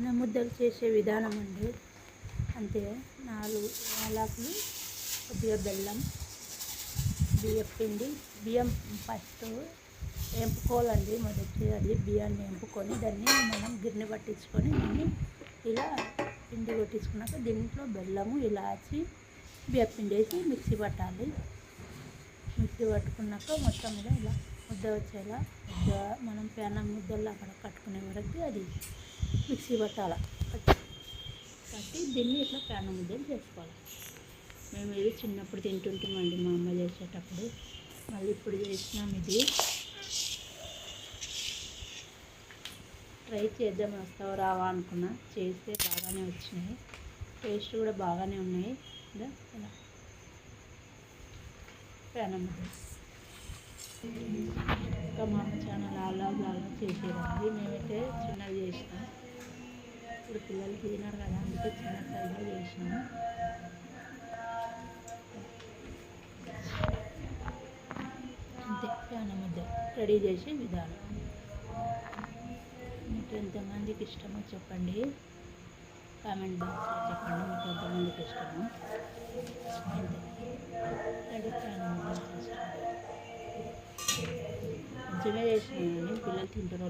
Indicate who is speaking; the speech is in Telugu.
Speaker 1: అన్నం ముద్దలు చేసే విధానం అండి. అంతే నాలుగు యాలకులు కొద్దిగా బెల్లం బియ్యం పిండి బియ్యం ఫస్ట్ వేంపుకోవాలండి. మొదటి అది బియ్యాన్ని వేంపుకొని దాన్ని మనం గిన్నె పట్టించుకొని దీన్ని ఇలా పిండి కొట్టించుకున్నాక దీంట్లో బెల్లము ఇలాచి బియ్యం పిండి వేసి మిక్సీ పట్టాలి. మిక్సీ పట్టుకున్నాక మొత్తం మీద ఇలా ముద్ద వచ్చేలా ముద్ద మనం పేనం ముద్దల్లో అక్కడ కట్టుకునే వరకు అది మిక్సీ పట్టాల. కట్టి దీన్ని ఇట్లా పేనం ముద్దలు చేసుకోవాలి. మేము ఇది చిన్నప్పుడు తింటుంటామండి మా అమ్మ చేసేటప్పుడు. మళ్ళీ ఇప్పుడు చేసినాం ఇది. ట్రై చేద్దాం వస్తావు రావా అనుకున్నా. చేస్తే బాగానే వచ్చినాయి. టేస్ట్ కూడా బాగానే ఉన్నాయి. ఇలా ఇలా. పేనం ముద్దలు. ఇంకా మా అమ్మ ఛానల్ అలా లాగా చేసేదండి. మేమైతే చిన్నది చేసినాం. ఇప్పుడు పిల్లలు తినారు కదా అందుకే చిన్న సైజులో చేసినాము అంతే ప్యాన ముద్ద రెడీ చేసే విధానం. మీకు ఎంతమందికి ఇష్టమో చెప్పండి. కామెంట్ బాక్స్లో చెప్పండి. మీకు ఎంతమందికి ఇష్టమో. ముద్ద చేస్తాం కొంచెమే చేసినాను పిల్లలు తింటారు